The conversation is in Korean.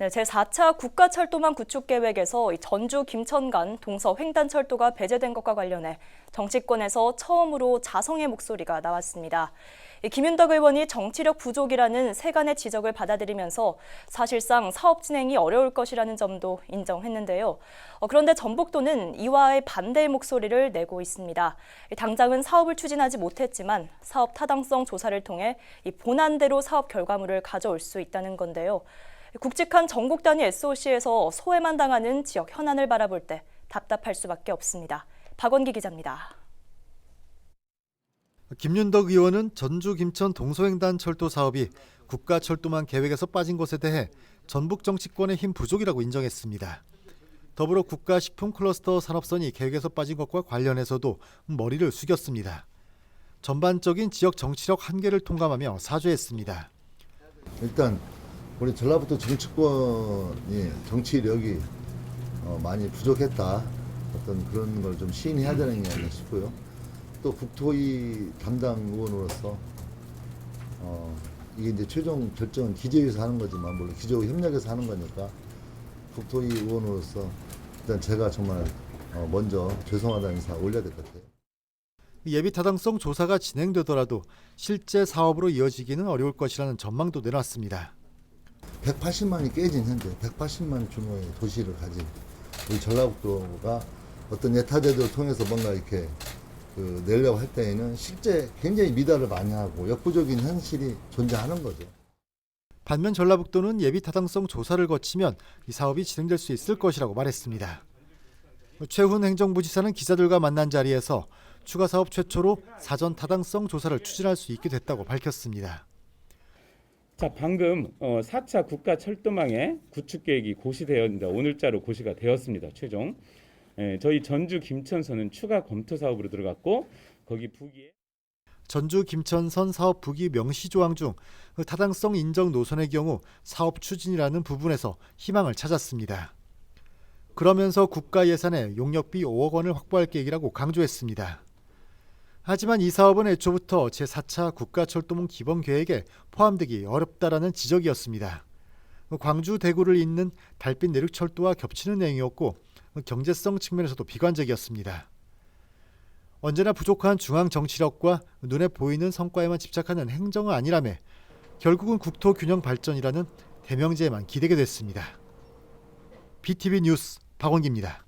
네, 제4차 국가철도망 구축 계획에서 이 전주 김천 간 동서 횡단철도가 배제된 것과 관련해 정치권에서 처음으로 자성의 목소리가 나왔습니다. 이 김윤덕 의원이 정치력 부족이라는 세간의 지적을 받아들이면서 사실상 사업 진행이 어려울 것이라는 점도 인정했는데요. 어, 그런데 전북도는 이와의 반대의 목소리를 내고 있습니다. 이 당장은 사업을 추진하지 못했지만 사업 타당성 조사를 통해 이 본안대로 사업 결과물을 가져올 수 있다는 건데요. 굵직한 전국 단위 SOC에서 소외만 당하는 지역 현안을 바라볼 때 답답할 수밖에 없습니다. 박원기 기자입니다. 김윤덕 의원은 전주 김천 동서횡단 철도 사업이 국가 철도망 계획에서 빠진 것에 대해 전북 정치권의 힘 부족이라고 인정했습니다. 더불어 국가 식품 클러스터 산업선이 계획에서 빠진 것과 관련해서도 머리를 숙였습니다. 전반적인 지역 정치력 한계를 통감하며 사죄했습니다. 일단 우리 전라북도 정치권이 정치력이 어, 많이 부족했다 어떤 그런 걸 좀 시인해야 되는 게 아닌가 싶고요. 또 국토위 담당 의원으로서 어, 이게 이제 최종 결정은 기재위에서 하는 거지만 물론 기재위 협력해서 하는 거니까 국토위 의원으로서 일단 제가 정말 어, 먼저 죄송하다는 인사 올려야 될 것 같아요. 예비 타당성 조사가 진행되더라도 실제 사업으로 이어지기는 어려울 것이라는 전망도 내놨습니다. 180만이 깨진 현재 180만 규모의 도시를 가진 우리 전라북도가 어떤 예타제도를 통해서 뭔가 이렇게 그 내려고 할 때에는 실제 굉장히 미달을 많이 하고 역부족인 현실이 존재하는 거죠. 반면 전라북도는 예비 타당성 조사를 거치면 이 사업이 진행될 수 있을 것이라고 말했습니다. 최훈 행정부지사는 기자들과 만난 자리에서 추가 사업 최초로 사전 타당성 조사를 추진할 수 있게 됐다고 밝혔습니다. 자 방금 어, 4차 국가 철도망의 구축 계획이 고시되었는데 오늘자로 고시가 되었습니다. 최종 예, 저희 전주 김천선은 추가 검토 사업으로 들어갔고 거기 북위에 전주 김천선 사업 부기 명시 조항 중 타당성 인정 노선의 경우 사업 추진이라는 부분에서 희망을 찾았습니다. 그러면서 국가 예산에 용역비 5억 원을 확보할 계획이라고 강조했습니다. 하지만 이 사업은 애초부터 제4차 국가철도망 기본 계획에 포함되기 어렵다라는 지적이었습니다. 광주 대구를 잇는 달빛 내륙철도와 겹치는 내용이었고 경제성 측면에서도 비관적이었습니다. 언제나 부족한 중앙 정치력과 눈에 보이는 성과에만 집착하는 행정은 아니라며 결국은 국토 균형 발전이라는 대명제에만 기대게 됐습니다. BTV 뉴스 박원기입니다.